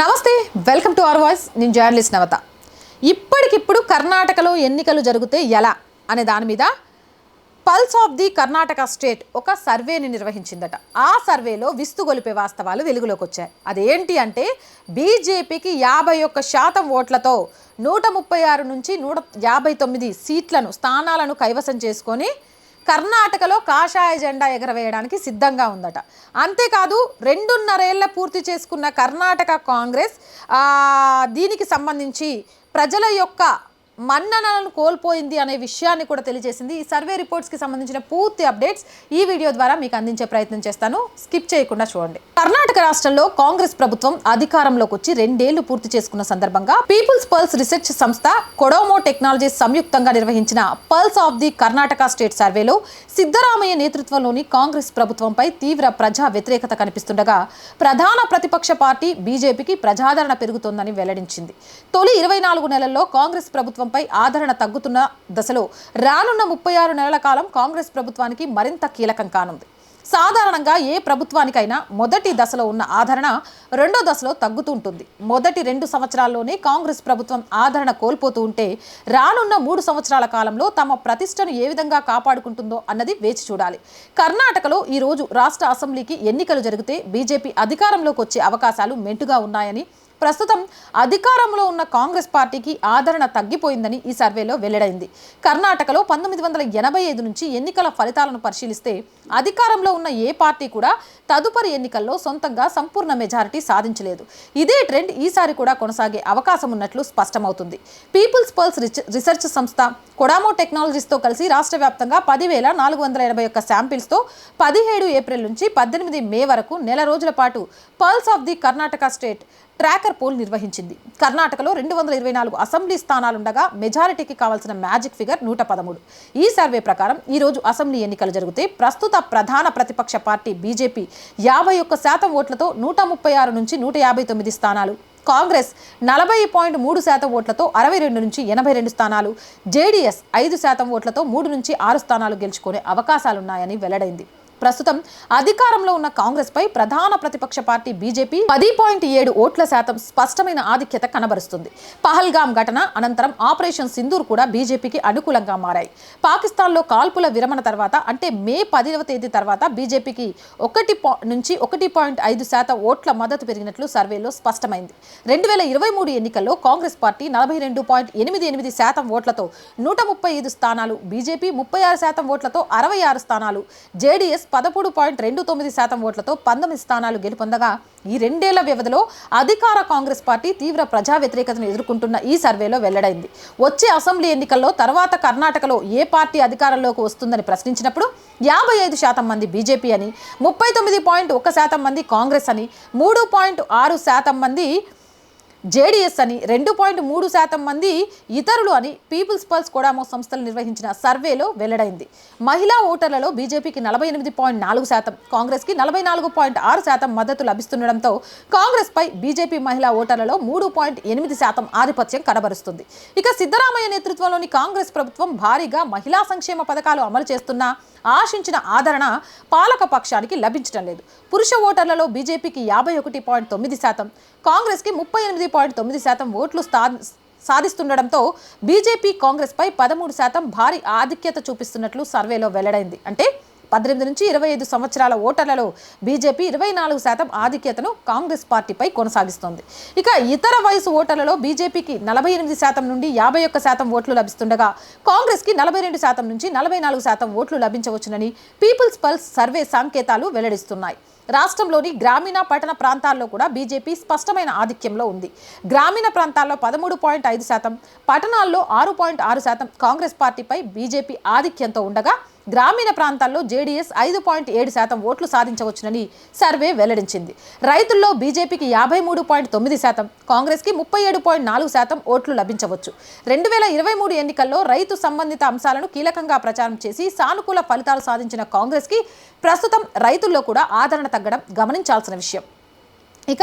నమస్తే welcome to our voice నేను journalist Navata. ఇప్పటికిప్పుడు కర్ణాటకలో ఎన్నికలు జరిగితే ఎలా అనే దాని మీద pulse of the Karnataka state ఒక సర్వేని నిర్వహించిందట. ఆ సర్వేలో విస్తుగొలిపే వాస్తవాలు వెలుగులోకి వచ్చాయి. అదేంటి అంటే బీజేపీకి యాభై ఒక్క శాతం ఓట్లతో నూట ముప్పై ఆరు నుంచి నూట యాభై తొమ్మిది సీట్లను స్థానాలను కైవసం చేసుకొని కర్ణాటకలో కాషాయ జెండా ఎగరవేయడానికి సిద్ధంగా ఉందట. అంతేకాదు రెండున్నరేళ్ళ పూర్తి చేసుకున్న కర్ణాటక కాంగ్రెస్ దీనికి సంబంధించి ప్రజల యొక్క మన్ననలను కోల్పోయింది అనే విషయాన్ని కూడా తెలియజేసింది. ఈ సర్వే రిపోర్ట్స్కి సంబంధించిన పూర్తి అప్డేట్స్ ఈ వీడియో ద్వారా మీకు అందించే ప్రయత్నం చేస్తాను. స్కిప్ చేయకుండా చూడండి. కర్ణాటక రాష్ట్రంలో కాంగ్రెస్ ప్రభుత్వం అధికారంలోకి వచ్చి రెండేళ్ళు పూర్తి చేసుకున్న సందర్భంగా పీపుల్స్ పల్స్ రీసెర్చ్ సంస్థ కొడోమో టెక్నాలజీస్ సంయుక్తంగా నిర్వహించిన pulse of the Karnataka state సర్వేలో సిద్ధరామయ్య నేతృత్వంలోని కాంగ్రెస్ ప్రభుత్వంపై తీవ్ర ప్రజా వ్యతిరేకత కనిపిస్తుండగా ప్రధాన ప్రతిపక్ష పార్టీ బీజేపీకి ప్రజాదరణ పెరుగుతోందని వెల్లడించింది. తొలి ఇరవై నాలుగు నెలల్లో కాంగ్రెస్ ప్రభుత్వం ప్రభుత్వంపై ఆదరణ తగ్గుతున్న దశలో రానున్న ముప్పై ఆరు నెలల కాలం కాంగ్రెస్ ప్రభుత్వానికి మరింత కీలకం కానుంది. సాధారణంగా ఏ ప్రభుత్వానికైనా మొదటి దశలో ఉన్న ఆదరణ రెండో దశలో తగ్గుతూ ఉంటుంది. మొదటి రెండు సంవత్సరాల్లోనే కాంగ్రెస్ ప్రభుత్వం ఆదరణ కోల్పోతూ ఉంటే రానున్న మూడు సంవత్సరాల కాలంలో తమ ప్రతిష్టను ఏ విధంగా కాపాడుకుంటుందో అన్నది వేచి చూడాలి. కర్ణాటకలో ఈ రోజు రాష్ట్ర అసెంబ్లీకి ఎన్నికలు జరిగితే బీజేపీ అధికారంలోకి వచ్చే అవకాశాలు మెంటుగా ఉన్నాయని ప్రస్తుతం అధికారంలో ఉన్న కాంగ్రెస్ పార్టీకి ఆదరణ తగ్గిపోయిందని ఈ సర్వేలో వెల్లడైంది. కర్ణాటకలో పంతొమ్మిది వందల ఎనభై ఐదు నుంచి ఎన్నికల ఫలితాలను పరిశీలిస్తే అధికారంలో ఉన్న ఏ పార్టీ కూడా తదుపరి ఎన్నికల్లో సొంతంగా సంపూర్ణ మెజారిటీ సాధించలేదు. ఇదే ట్రెండ్ ఈసారి కూడా కొనసాగే అవకాశం ఉన్నట్లు స్పష్టమవుతుంది. పీపుల్స్ పల్స్ రిచ్- రీసెర్చ్ సంస్థ కొడామో టెక్నాలజీస్తో కలిసి రాష్ట్ర వ్యాప్తంగా పదివేల నాలుగు వందల ఎనభై ఒక్క శాంపిల్స్తో పదిహేడు ఏప్రిల్ నుంచి పద్దెనిమిది మే వరకు నెల రోజుల పాటు pulse of the Karnataka state tracker poll నిర్వహించింది. కర్ణాటకలో రెండు వందల ఇరవై నాలుగు అసెంబ్లీ స్థానాలుండగా మెజారిటీకి కావాల్సిన మ్యాజిక్ ఫిగర్ నూట పదమూడు. ఈ సర్వే ప్రకారం ఈరోజు అసెంబ్లీ ఎన్నికలు జరిగితే ప్రస్తుత ప్రధాన ప్రతిపక్ష పార్టీ బీజేపీ యాభై ఒక్క శాతం ఓట్లతో నూట ముప్పై ఆరు నుంచి నూట యాభై తొమ్మిది స్థానాలు. కాంగ్రెస్ నలభై పాయింట్ మూడు శాతం ఓట్లతో అరవై రెండు నుంచి ఎనభై రెండు స్థానాలు. జేడీఎస్ ఐదు శాతం ఓట్లతో మూడు నుంచి ఆరు స్థానాలు గెలుచుకునే అవకాశాలున్నాయని వెల్లడైంది. ప్రస్తుతం అధికారంలో ఉన్న కాంగ్రెస్ పై ప్రధాన ప్రతిపక్ష పార్టీ బీజేపీ పది పాయింట్ ఏడు ఓట్ల శాతం స్పష్టమైన ఆధిక్యత కనబరుస్తుంది. పహల్గాం ఘటన అనంతరం ఆపరేషన్ సింధూర్ కూడా బీజేపీకి అనుకూలంగా మారాయి. పాకిస్తాన్లో కాల్పుల విరమణ తర్వాత అంటే మే పదివ తేదీ తర్వాత బీజేపీకి ఒకటి నుంచి ఒకటి పాయింట్ ఐదు శాతం ఓట్ల మద్దతు పెరిగినట్లు సర్వేలో స్పష్టమైంది. రెండు వేల ఇరవై మూడు ఎన్నికల్లో కాంగ్రెస్ పార్టీ నలభై రెండు పాయింట్ ఎనిమిది ఎనిమిది శాతం ఓట్లతో నూట ముప్పై ఐదు స్థానాలు బీజేపీ ముప్పై ఆరు శాతం ఓట్లతో అరవై ఆరు స్థానాలు జేడీఎస్ పదమూడు పాయింట్ రెండు తొమ్మిది శాతం ఓట్లతో పంతొమ్మిది స్థానాలు గెలుపొందగా ఈ రెండేళ్ళ వ్యవధిలో అధికార కాంగ్రెస్ పార్టీ తీవ్ర ప్రజా వ్యతిరేకతను ఎదుర్కొంటున్న ఈ సర్వేలో వెల్లడైంది. వచ్చే అసెంబ్లీ ఎన్నికల్లో తర్వాత కర్ణాటకలో ఏ పార్టీ అధికారంలోకి వస్తుందని ప్రశ్నించినప్పుడు యాభై ఐదు శాతం మంది బీజేపీ అని ముప్పై తొమ్మిది పాయింట్ ఒక శాతం మంది కాంగ్రెస్ అని మూడు పాయింట్ ఆరు శాతం మంది జేడీఎస్ అని రెండు పాయింట్ మూడు శాతం మంది ఇతరులు అని పీపుల్స్ పల్స్ కొడామో సంస్థలు నిర్వహించిన సర్వేలో వెల్లడైంది. మహిళా ఓటర్లలో బీజేపీకి నలభై ఎనిమిది పాయింట్ నాలుగు శాతం కాంగ్రెస్కి నలభై నాలుగు పాయింట్ ఆరు శాతం మద్దతు లభిస్తుండడంతో కాంగ్రెస్పై బీజేపీ మహిళా ఓటర్లలో మూడు పాయింట్ ఎనిమిది శాతం ఆధిపత్యం కనబరుస్తుంది. ఇక సిద్ధరామయ్య నేతృత్వంలోని కాంగ్రెస్ ప్రభుత్వం భారీగా మహిళా సంక్షేమ పథకాలు అమలు చేస్తున్నా ఆశించిన ఆదరణ పాలక పక్షానికి లభించడం లేదు. పురుష ఓటర్లలో బీజేపీకి యాభై ఒకటి పాయింట్ తొమ్మిది శాతం కాంగ్రెస్కి ముప్పై ఎనిమిది పాయింట్ తొమ్మిది శాతం ఓట్లు స్థా సాధిస్తుండడంతో బీజేపీ కాంగ్రెస్పై పదమూడు శాతం భారీ ఆధిక్యత చూపిస్తున్నట్లు సర్వేలో వెల్లడైంది. అంటే పద్దెనిమిది నుంచి ఇరవై ఐదు సంవత్సరాల ఓటర్లలో బీజేపీ ఇరవై నాలుగు శాతం ఆధిక్యతను కాంగ్రెస్ పార్టీపై కొనసాగిస్తోంది. ఇక ఇతర వయసు ఓటర్లలో బీజేపీకి నలభై ఎనిమిది శాతం నుండి యాభై ఒక్క శాతం ఓట్లు లభిస్తుండగా కాంగ్రెస్కి నలభై రెండు శాతం నుంచి నలభై నాలుగు శాతం ఓట్లు లభించవచ్చునని పీపుల్స్ పల్స్ సర్వే సంకేతాలు వెల్లడిస్తున్నాయి. రాష్ట్రంలోని గ్రామీణ పట్టణ ప్రాంతాల్లో కూడా బీజేపీ స్పష్టమైన ఆధిక్యంలో ఉంది. గ్రామీణ ప్రాంతాల్లో పదమూడు పాయింట్ ఐదు శాతం పట్టణాల్లో ఆరు పాయింట్ ఆరు శాతం కాంగ్రెస్ పార్టీపై బీజేపీ ఆధిక్యంతో ఉండగా గ్రామీణ ప్రాంతాల్లో జేడీఎస్ ఐదు పాయింట్ ఏడు శాతం ఓట్లు సాధించవచ్చునని సర్వే వెల్లడించింది. రైతుల్లో బీజేపీకి యాభై మూడు పాయింట్ తొమ్మిది శాతం కాంగ్రెస్కి ముప్పై ఏడు పాయింట్ నాలుగు శాతం ఓట్లు లభించవచ్చు. రెండు వేల ఇరవై మూడు ఎన్నికల్లో రైతు సంబంధిత అంశాలను కీలకంగా ప్రచారం చేసి సానుకూల ఫలితాలు సాధించిన కాంగ్రెస్కి ప్రస్తుతం రైతుల్లో కూడా ఆదరణ తగ్గడం గమనించాల్సిన విషయం. ఇక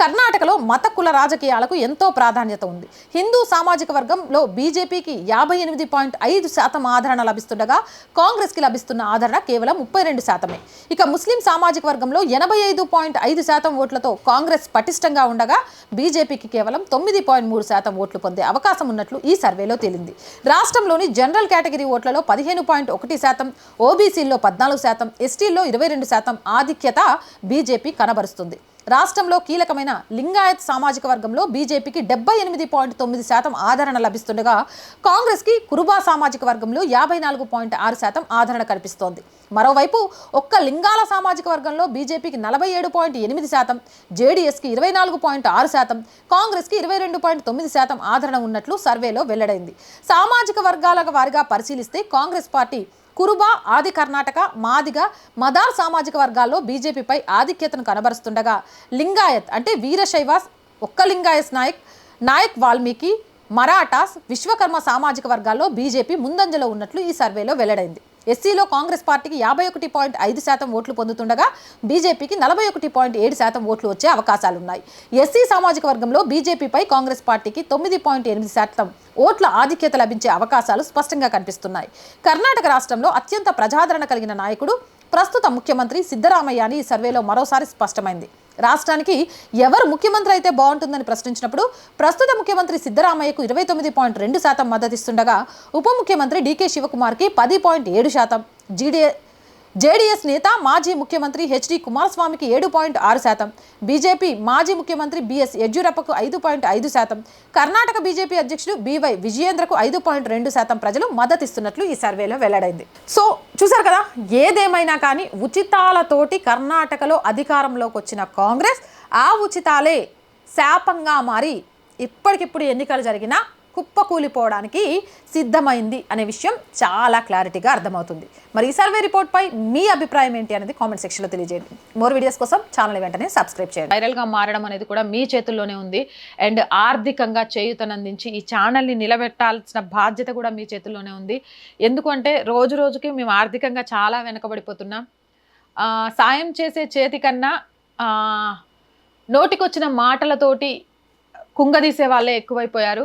కర్ణాటకలో మత కుల రాజకీయాలకు ఎంతో ప్రాధాన్యత ఉంది. హిందూ సామాజిక వర్గంలో బీజేపీకి యాభై ఎనిమిది పాయింట్ ఐదు శాతం ఆదరణ లభిస్తుండగా కాంగ్రెస్కి లభిస్తున్న ఆదరణ కేవలం ముప్పై రెండు శాతమే. ఇక ముస్లిం సామాజిక వర్గంలో ఎనభై ఐదు పాయింట్ ఐదు శాతం ఓట్లతో కాంగ్రెస్ పటిష్టంగా ఉండగా బీజేపీకి కేవలం తొమ్మిది పాయింట్ మూడు శాతం ఓట్లు పొందే అవకాశం ఉన్నట్లు ఈ సర్వేలో తేలింది. రాష్ట్రంలోని జనరల్ కేటగిరీ ఓట్లలో పదిహేను పాయింట్ ఒకటి శాతం ఓబీసీల్లో పద్నాలుగు శాతం ఎస్టీల్లో ఇరవై రెండు శాతం ఆధిక్యత బీజేపీ కనబరుస్తుంది. రాష్ట్రంలో కీలకమైన లింగాయత్ సామాజిక వర్గంలో బీజేపీకి డెబ్బై ఎనిమిది పాయింట్ తొమ్మిది శాతం ఆదరణ లభిస్తుండగా కాంగ్రెస్కి కురుబా సామాజిక వర్గంలో యాభై నాలుగు పాయింట్ ఆరు శాతం ఆదరణ కనిపిస్తోంది మరోవైపు ఒక్క లింగాల సామాజిక వర్గంలో బీజేపీకి నలభై ఏడు పాయింట్ ఎనిమిది శాతం జేడీఎస్కి ఇరవై నాలుగు పాయింట్ ఆరు శాతం కాంగ్రెస్కి ఇరవై రెండు పాయింట్ తొమ్మిది శాతం ఆదరణ ఉన్నట్లు సర్వేలో వెల్లడైంది. సామాజిక వర్గాల వారిగా పరిశీలిస్తే కాంగ్రెస్ పార్టీ కురుబా ఆది కర్ణాటక మాదిగ మదార్ సామాజిక వర్గాల్లో బీజేపీపై ఆధిక్యతను కనబరుస్తుండగా లింగాయత్ అంటే వీరశైవాస్ ఒక్క లింగాయత్ నాయక్ నాయక్ వాల్మీకి మరాఠాస్ విశ్వకర్మ సామాజిక వర్గాల్లో బీజేపీ ముందంజలో ఉన్నట్లు ఈ సర్వేలో వెల్లడైంది. ఎస్సీలో కాంగ్రెస్ పార్టీకి యాభై ఒకటి పాయింట్ ఐదు శాతం ఓట్లు పొందుతుండగా బీజేపీకి నలభై ఒకటి పాయింట్ ఏడు శాతం ఓట్లు వచ్చే అవకాశాలున్నాయి ఎస్సీ సామాజిక వర్గంలో బీజేపీపై కాంగ్రెస్ పార్టీకి తొమ్మిది పాయింట్ ఎనిమిది శాతం ఓట్ల ఆధిక్యత లభించే అవకాశాలు స్పష్టంగా కనిపిస్తున్నాయి. కర్ణాటక రాష్ట్రంలో అత్యంత ప్రజాదరణ కలిగిన నాయకుడు ప్రస్తుత ముఖ్యమంత్రి సిద్ధరామయ్య అని ఈ సర్వేలో మరోసారి స్పష్టమైంది. రాష్ట్రానికి ఎవరు ముఖ్యమంత్రి అయితే బాగుంటుందని ప్రశ్నించినప్పుడు ప్రస్తుత ముఖ్యమంత్రి సిద్ధరామయ్యకు ఇరవై తొమ్మిది పాయింట్ రెండు శాతం మద్దతిస్తుండగా ఉప ముఖ్యమంత్రి డీకే శివకుమార్కి పది పాయింట్ ఏడు శాతం జీడీ జేడీఎస్ నేత మాజీ ముఖ్యమంత్రి హెచ్డి కుమారస్వామికి ఏడు పాయింట్ ఆరు శాతం బీజేపీ మాజీ ముఖ్యమంత్రి బిఎస్ యడ్యూరప్పకు ఐదు పాయింట్ ఐదు శాతం కర్ణాటక బీజేపీ అధ్యక్షుడు బీవై విజయేంద్రకు ఐదు పాయింట్ రెండు శాతం ప్రజలు మద్దతిస్తున్నట్లు ఈ సర్వేలో వెల్లడైంది. సో చూసారు కదా ఏదేమైనా కానీ ఉచితాలతోటి కర్ణాటకలో అధికారంలోకి వచ్చిన కాంగ్రెస్ ఆ ఉచితాలే శాపంగా మారి ఇప్పటికిప్పుడు ఎన్నికలు జరిగినా కుప్పకూలిపోవడానికి సిద్ధమైంది అనే విషయం చాలా క్లారిటీగా అర్థమవుతుంది. మరి ఈ సర్వే రిపోర్ట్పై మీ అభిప్రాయం ఏంటి అనేది కామెంట్ సెక్షన్లో తెలియజేయండి. మోర్ వీడియోస్ కోసం ఛానల్ వెంటనే సబ్స్క్రైబ్ చేయండి. వైరల్గా మారడం అనేది కూడా మీ చేతుల్లోనే ఉంది. అండ్ ఆర్థికంగా చేయూతనందించి ఈ ఛానల్ని నిలబెట్టాల్సిన బాధ్యత కూడా మీ చేతుల్లోనే ఉంది. ఎందుకంటే రోజు రోజుకి మేము ఆర్థికంగా చాలా వెనకబడిపోతున్నాం. సాయం చేసే చేతి కన్నా నోటికొచ్చిన మాటలతోటి కుంగదీసే వాళ్ళే ఎక్కువైపోయారు.